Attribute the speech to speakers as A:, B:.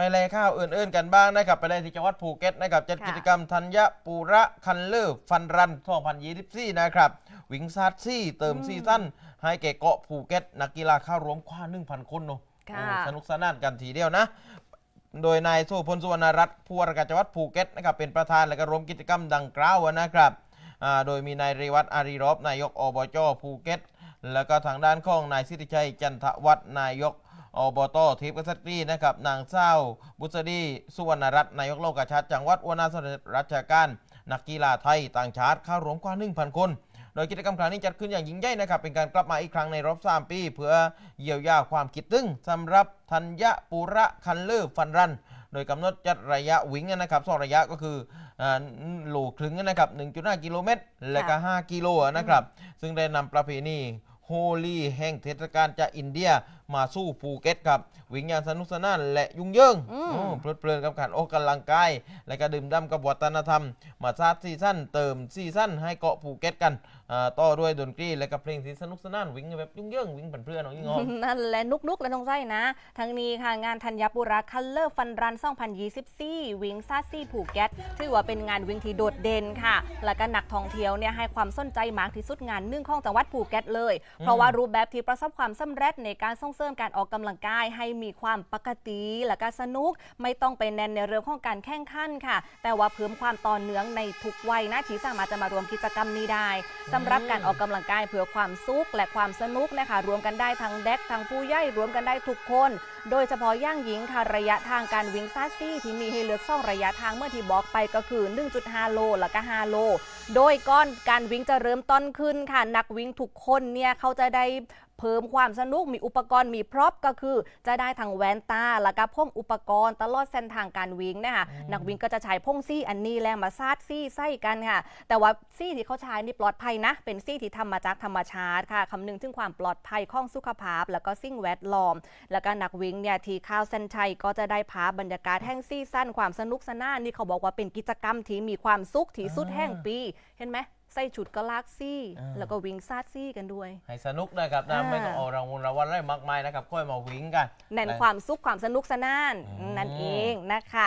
A: ไปแลข้าวอื่นๆกันบ้างนะครับไปเลยที่จังหวัดภูเก็ตนะครับจัด
B: ค่ะ
A: กิจกรรมธัญปุระคันเลอร์ฟันรัน 2024 นะครับวิงซาดซี่เติมซีซั่นให้แก่เกาะภูเก็ตนักกีฬาเข้ารวมกว่า1,000 คนเนอะ
B: ค่ะ
A: โอ้สนุกสนานกันทีเดียวนะ โดยนายโสพลสุวรรณรัตน์ผู้ว่าราชการจังหวัดภูเก็ตนะครับเป็นประธานและก็ร่วมกิจกรรมดังกล่าวนะครับอ่าโดยมีนายเรวัตอารีรอบนายกอบจภูเก็ต แล้วก็ทางด้านของนายสิทธิชัยจันทวัฒน์นายก อบตทิพย์กษัตรีนะครับนางเศร้า บุษดีสุวรรณรัตน์นายกโลกาชาติจังหวัดวนาสราชการนักกีฬาไทยต่างชาติเข้ารวมกว่า 1,000 คน โดยกิจกรรมครั้งนี้จัดขึ้นอย่างยิ่งใหญ่นะครับ เป็นการกลับมาอีกครั้งในรอบ 3 ปี เพื่อเยียวยาความคิดตึงสำหรับธัญปุระคันเลอร์ฟันรัน โดยกำหนดจัดระยะวิ่งนะครับสองระยะก็คืออ่าโลครึ่งนะครับ 1.5 กิโลเมตร และก็ 5 กิโลนะครับ ซึ่งได้นำประเพณีโฮลีแห่งเทศกาลจากอินเดีย มาสู้ภูเก็ตครับวิ่งอย่างสนุกสนานและยุ่งเหยิง
B: อืม
A: โอ้เพลิดเพลินกับการออกกำลังกาย และก็ดื่มด่ำกับวัฒนธรรม มาซาดซีซั่นเติมซีซั่นให้เกาะภูเก็ตกันอ่าต่อด้วยดนตรีและก็เพลงที่สนุกสนานวิ่งแบบยุ่งเหยิงวิ่งเป็นเพื่อนของยิ่งหอม
B: นั่นแหละนุกๆและน้องไส้นะ ทั้งนี้ค่ะงานธัญปุระคัลเลอร์ฟันรัน2024วิงซาซี่ภูเก็ตถือว่าเป็นงานวิ่งที่โดดเด่นค่ะ และก็นักท่องเที่ยวเนี่ยให้ความสนใจมากที่สุดงานหนึ่งของจังหวัดภูเก็ตเลย เพราะว่ารูปแบบที่ประสบความสำเร็จในการส่งเสริมการออกกำลังกายให้มีความปกติและก็สนุก ไม่ต้องไปแน่นในเรื่องของการแข่งขันค่ะ แต่ว่าเพิ่มความต่อเนื่องในทุกวัยนะที่สามารถจะมารวมกิจกรรมนี้ได้สำหรับการออกกำลังกายเพื่อความสุขและความสนุกนะคะ รวมกันได้ทั้งเด็กทั้งผู้ใหญ่รวมกันได้ทุกคน โดยเฉพาะย่างหญิงค่ะระยะทางการวิ่งซาซี่ที่มีให้เลือกสองระยะทางเมื่อที่บอกไปก็คือ 1.5 โลแล้วก็5โล โดยก้อนการวิ่งจะเริ่มต้นขึ้นค่ะนักวิ่งทุกคนเนี่ยเขาจะได้ เพิ่มความสนุกมีอุปกรณ์มีพร็อพก็คือ จะได้ทั้งแว่นตาแล้วก็พ่งอุปกรณ์ตลอดเส้นทางการวิ่งนะคะนักวิ่งก็จะใช้พ่งซี่อันนี้แหละมาซาดซี่ไส้กันค่ะ แต่ว่าซี่ที่เขาใช้นี่ปลอดภัยนะ เป็นซี่ที่ทำมาจากธรรมชาติค่ะคำนึงถึงความปลอดภัยของสุขภาพ แล้วก็สิ่งแวดล้อม แล้วก็นักวิ่งเนี่ยที่ข้าวเส้นชัยก็จะได้พาบรรยากาศแห่งซีซั่นความสนุกสนานนี่เขาบอกว่าเป็นกิจกรรมที่มีความสุขที่สุดแห่งปี เห็นไหม ใส่ชุดก็ลากซี่
A: อ่า
B: แล้วก็วิ่งซาดซี่กันด้วย
A: ให้สนุกนะครับนะ
B: อ่า
A: ไม่ต้องเอารางวัลรางวัลอะไรมากมายนะครับค่อยมาวิ่งกัน
B: แน่นความสุขความสนุกสนาน
A: อืม
B: นั่นเองนะคะ